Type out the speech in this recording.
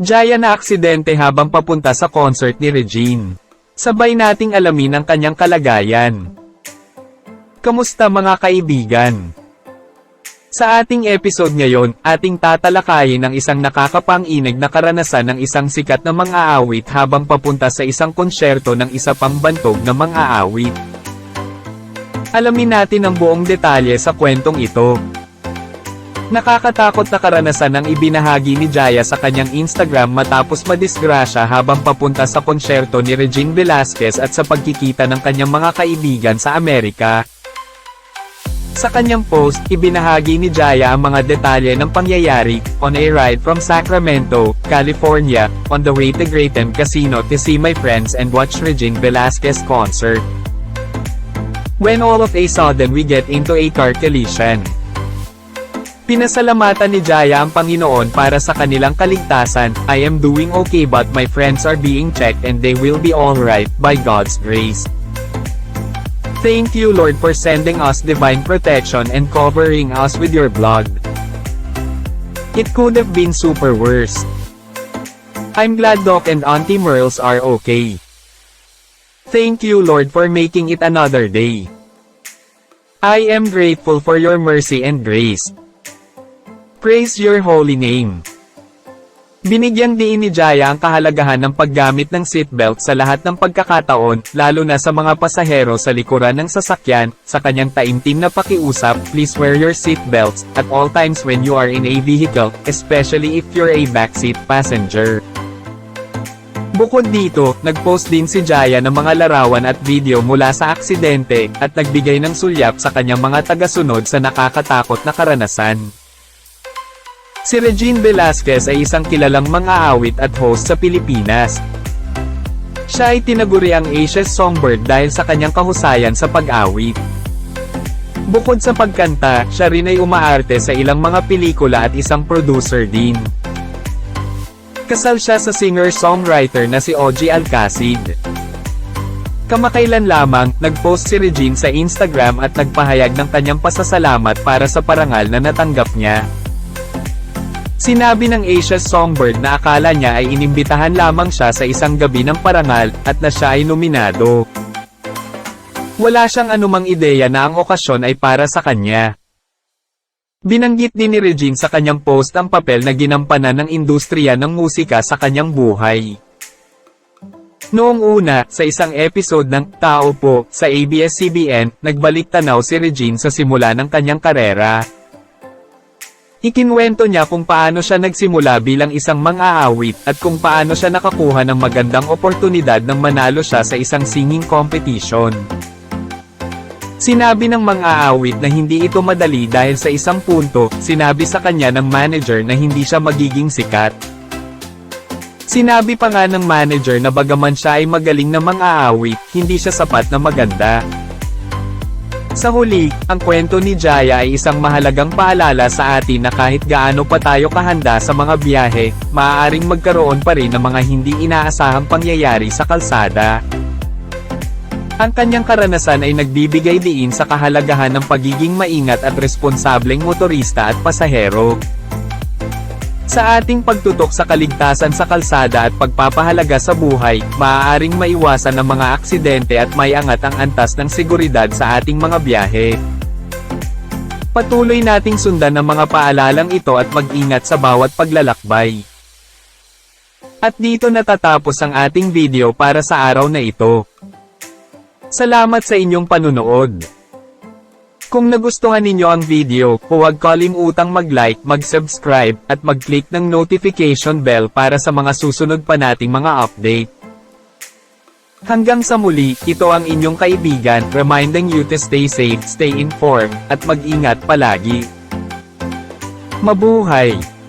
Jaya na aksidente habang papunta sa concert ni Regine. Sabay nating alamin ang kanyang kalagayan. Kamusta mga kaibigan? Sa ating episode ngayon, ating tatalakayin ang isang nakakapanginig na karanasan ng isang sikat na mang-aawit habang papunta sa isang konsyerto ng isa pang bantog na mang-aawit. Alamin natin ang buong detalye sa kwentong ito. Nakakatakot na karanasan ang ibinahagi ni Jaya sa kanyang Instagram matapos madisgrasya habang papunta sa konsyerto ni Regine Velasquez at sa pagkikita ng kanyang mga kaibigan sa Amerika. Sa kanyang post, ibinahagi ni Jaya ang mga detalye ng pangyayari, on a ride from Sacramento, California, on the way to Great M Casino to see my friends and watch Regine Velasquez concert. When all of a sudden we get into a car collision. Pinasalamatan ni Jaya ang Panginoon para sa kanilang kaligtasan, I am doing okay but my friends are being checked and they will be alright, by God's grace. Thank you Lord for sending us divine protection and covering us with your blood. It could have been super worse. I'm glad Doc and Auntie Merles are okay. Thank you Lord for making it another day. I am grateful for your mercy and grace. Praise your holy name. Binigyang diin ni Jaya ang kahalagahan ng paggamit ng seatbelt sa lahat ng pagkakataon, lalo na sa mga pasahero sa likuran ng sasakyan, sa kanyang taimtim na pakiusap, please wear your seatbelts, at all times when you are in a vehicle, especially if you're a backseat passenger. Bukod dito, nagpost din si Jaya ng mga larawan at video mula sa aksidente, at nagbigay ng sulyap sa kanyang mga tagasunod sa nakakatakot na karanasan. Si Regine Velasquez ay isang kilalang mang-aawit at host sa Pilipinas. Siya ay tinaguri ang Asia's Songbird dahil sa kanyang kahusayan sa pag-awit. Bukod sa pagkanta, siya rin ay umaarte sa ilang mga pelikula at isang producer din. Kasal siya sa singer-songwriter na si Ogie Alcacid. Kamakailan lamang, nagpost si Regine sa Instagram at nagpahayag ng kanyang pasasalamat para sa parangal na natanggap niya. Sinabi ng Asia's Songbird na akala niya ay inimbitahan lamang siya sa isang gabi ng parangal, at na siya ay nominado. Wala siyang anumang ideya na ang okasyon ay para sa kanya. Binanggit din ni Regine sa kanyang post ang papel na ginampanan ng industriya ng musika sa kanyang buhay. Noong una, sa isang episode ng Tao Po sa ABS-CBN, nagbalik tanaw si Regine sa simula ng kanyang karera. Ikinwento niya kung paano siya nagsimula bilang isang mang-aawit at kung paano siya nakakuha ng magandang oportunidad nang manalo siya sa isang singing competition. Sinabi ng mang-aawit na hindi ito madali dahil sa isang punto, sinabi sa kanya ng manager na hindi siya magiging sikat. Sinabi pa nga ng manager na bagaman siya ay magaling na mang-aawit, hindi siya sapat na maganda. Sa huli, ang kwento ni Jaya ay isang mahalagang paalala sa atin na kahit gaano pa tayo kahanda sa mga biyahe, maaaring magkaroon pa rin ng mga hindi inaasahang pangyayari sa kalsada. Ang kanyang karanasan ay nagbibigay diin sa kahalagahan ng pagiging maingat at responsableng motorista at pasahero. Sa ating pagtutok sa kaligtasan sa kalsada at pagpapahalaga sa buhay, maaaring maiwasan ang mga aksidente at maiangat ang antas ng seguridad sa ating mga biyahe. Patuloy nating sundan ang mga paalalang ito at mag-ingat sa bawat paglalakbay. At dito natatapos ang ating video para sa araw na ito. Salamat sa inyong panunood. Kung nagustuhan ninyo ang video, huwag kalimutang mag-like, mag-subscribe, at mag-click ng notification bell para sa mga susunod pa nating mga update. Hanggang sa muli, ito ang inyong kaibigan, reminding you to stay safe, stay informed, at mag-ingat palagi. Mabuhay!